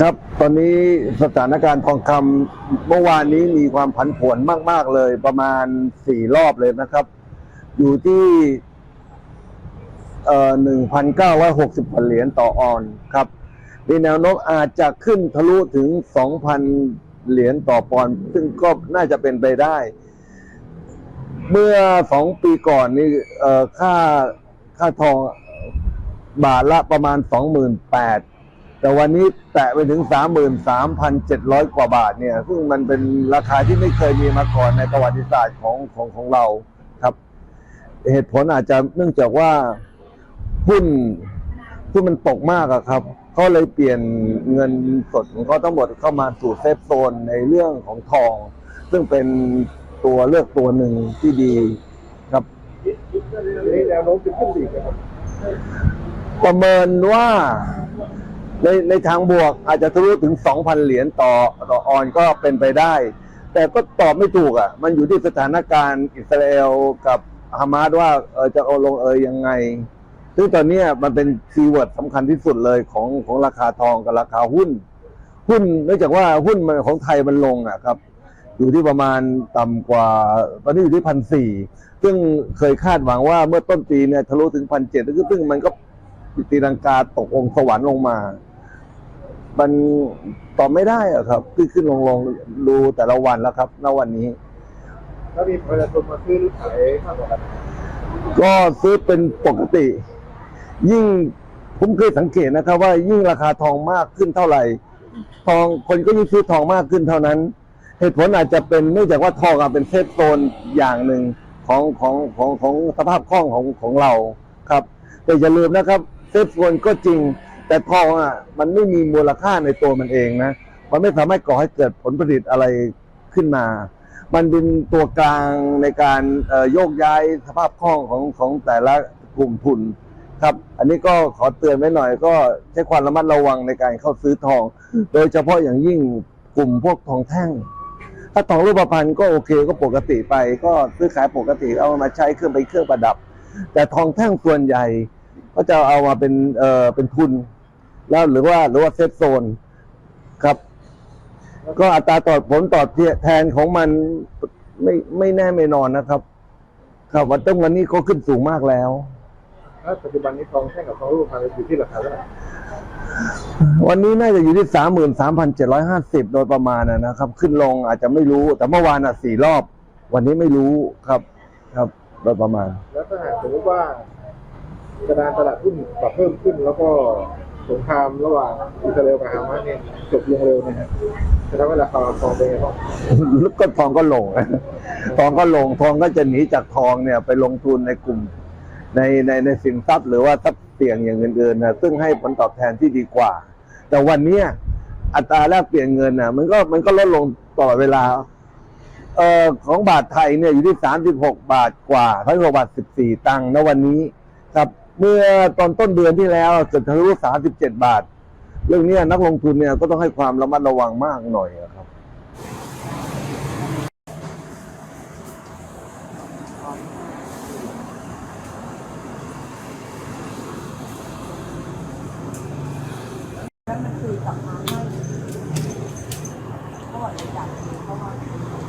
ครับ ตอนนี้สถานการณ์ทองคำเมื่อวานนี้มีความผันผวนมาก ๆ เลยประมาณสี่รอบเลยนะครับ อยู่ที่หนึ่งพันเก้าร้อยหกสิบเหรียญต่อออนครับ มีแนวโน้มอาจจะขึ้นทะลุถึงสองพันเหรียญต่อปอนด์ซึ่งก็น่าจะเป็นไปได้ เมื่อสองปีก่อนนี่ค่าค่าทองบาทละประมาณสองหมื่นแปด แต่วันนี้แตะไปถึง 33,700 กว่าบาทเนี่ย ซึ่งมันเป็นราคาที่ไม่เคยมีมาก่อนในประวัติศาสตร์ของของของเราครับ เหตุผลอาจจะเนื่องจากว่าหุ้นที่มันตกมากอะครับเขาเลยเปลี่ยนเงินสดของเขาทั้งหมดเข้ามาสู่เซฟโซนในเรื่องของทอง ซึ่งเป็นตัวเลือกตัวหนึ่งที่ดีครับนี่แนวโน้มจะขึ้นอีกนะครับประเมินว่า ในในทางบวกอาจจะทะลุถึง 2,000 เหรียญต่อต่อออนก็เป็นไปได้ แต่ก็ตอบไม่ถูกอะ มันอยู่ที่สถานการณ์อิสราเอลกับฮามาสว่าเออจะเอาลงเอยยังไง ซึ่งตอนนี้มันเป็นคีย์เวิร์ดสำคัญที่สุดเลยของของราคาทองกับราคาหุ้น หุ้นเนื่องจากว่าหุ้นมันของไทยมันลงอะครับ อยู่ที่ประมาณต่ำกว่าตอนนี้อยู่ที่พันสี่ซึ่งเคยคาดหวังว่าเมื่อต้นปีเนี่ยทะลุถึงพันเจ็ดซึ่งมันก็ตีลังกาตกองสวรรค์ลงมา มันตอบไม่ได้อะครับ ขึ้นขึ้นลงลงดูแต่ละวันแล้วครับณวันนี้ แล้วมีประชาชนมาซื้อหรือขายมากกว่ากันก็ซื้อเป็นปกติ ยิ่งผมเคยสังเกตนะครับ ว่ายิ่งราคาทองมากขึ้นเท่าไหร่ ทองคนก็ยิ่งซื้อทองมากขึ้นเท่านั้น เหตุผลอาจจะเป็นเนื่องจากว่าทองอะเป็นเซฟโซนอย่างหนึ่งของของของของสภาพคล่องของของเราครับ แต่อย่าลืมนะครับ เซฟโซนก็จริง แต่ทองอะมันไม่มีมูลค่าในตัวมันเองนะมันไม่สามารถก่อให้เกิดผลผลิตอะไรขึ้นมา มันเป็นตัวกลางในการโยกย้ายสภาพคล่องของของแต่ละกลุ่มทุนครับ อันนี้ก็ขอเตือนไว้หน่อย ก็ใช้ความระมัดระวังในการเข้าซื้อทอง โดยเฉพาะอย่างยิ่งกลุ่มพวกทองแท่ง ถ้าทองรูปพรรณก็โอเคก็ปกติไป ก็ซื้อขายปกติเอามาใช้เครื่องไปเครื่องประดับ แต่ทองแท่งส่วนใหญ่ก็จะเอามาเป็นเอ่อเป็นทุน แล้วหรือว่าหรือว่าเซฟโซนครับ ก็อัตราตอบผลตอบแทนของมันไม่ไม่แน่ไม่นอนนะครับ ครับวันต้นวันนี้ก็ขึ้นสูงมากแล้วแล้วปัจจุบันนี้ทองแท่งกับทองรูปพรรณอยู่ที่ราคาเท่าไหร่วันนี้น่าจะอยู่ที่สามหมื่นสามพันเจ็ดร้อยห้าสิบโดยประมาณนะนะครับ ขึ้นลงอาจจะไม่รู้ แต่เมื่อวานอะสี่รอบ วันนี้ไม่รู้ครับ ครับโดยประมาณ แล้วถ้าหากสมมติว่า กระดานตลาดหุ้นปรับเพิ่มขึ้นแล้วก็ สงครามระหว่างอิสราเอลกับฮามาสเนี่ยจบลงเร็วนี่ยฮะจะทำให้ราคาทองเป็นไงบ้างลึกก็ทองก็ลง ทองก็ลง ทองก็จะหนีจากทองเนี่ย ไปลงทุนในกลุ่ม ในในในสินทรัพย์ หรือว่าทรัพย์เสี่ยงอย่างอื่นๆนะซึ่งให้ผลตอบแทนที่ดีกว่า แต่วันนี้อัตราแลกเปลี่ยนเงินนะมันก็มันก็ลดลงตลอดเวลาเอ่อของบาทไทยเนี่ยอยู่ที่สามสิบหกบาทกว่าทั้งหกบาทสิบสี่ตังค์ณวันนี้ครับ เมื่อตอนต้นเดือนที่แล้วเกิดทะลุสาสิบเจ็ดบาท เรื่องนี้นักลงทุนเนี่ยก็ต้องให้ความระมัดระวังมากหน่อยครับแล้วมันคือกลับมาไม่เขาบอกเลยจากเขามา